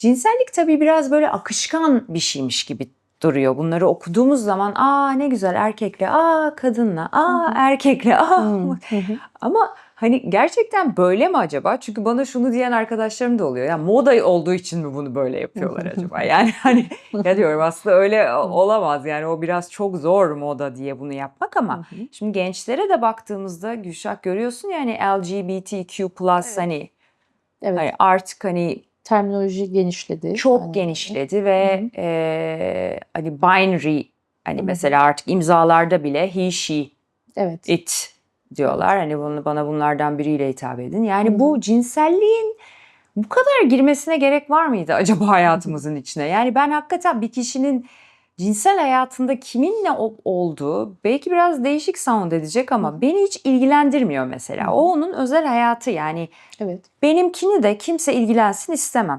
Cinsellik tabii biraz böyle akışkan bir şeymiş gibi duruyor. Bunları okuduğumuz zaman aa ne güzel erkekle, aa kadınla, aa erkekle, aa ama hani gerçekten böyle mi acaba? Çünkü bana şunu diyen arkadaşlarım da oluyor. Ya moda olduğu için mi bunu böyle yapıyorlar acaba? Yani hani ya diyorum aslında öyle olamaz. Yani o biraz çok zor moda diye bunu yapmak ama şimdi gençlere de baktığımızda Gülşah görüyorsun yani LGBTQ+ Evet. hani, Evet, hani artık hani terminoloji genişledi. çok Hani- genişledi ve eee, hani binary hani Hı hı. mesela artık imzalarda bile he she Evet. it diyorlar. Hani bunu bana bunlardan biriyle hitap edin. Yani Hı hı. bu cinselliğin bu kadar girmesine gerek var mıydı acaba hayatımızın içine? Yani ben hakikaten bir kişinin cinsel hayatında kiminle olduğu belki biraz değişik sound edecek ama beni hiç ilgilendirmiyor mesela. O onun özel hayatı yani Evet. benimkini de kimse ilgilensin istemem.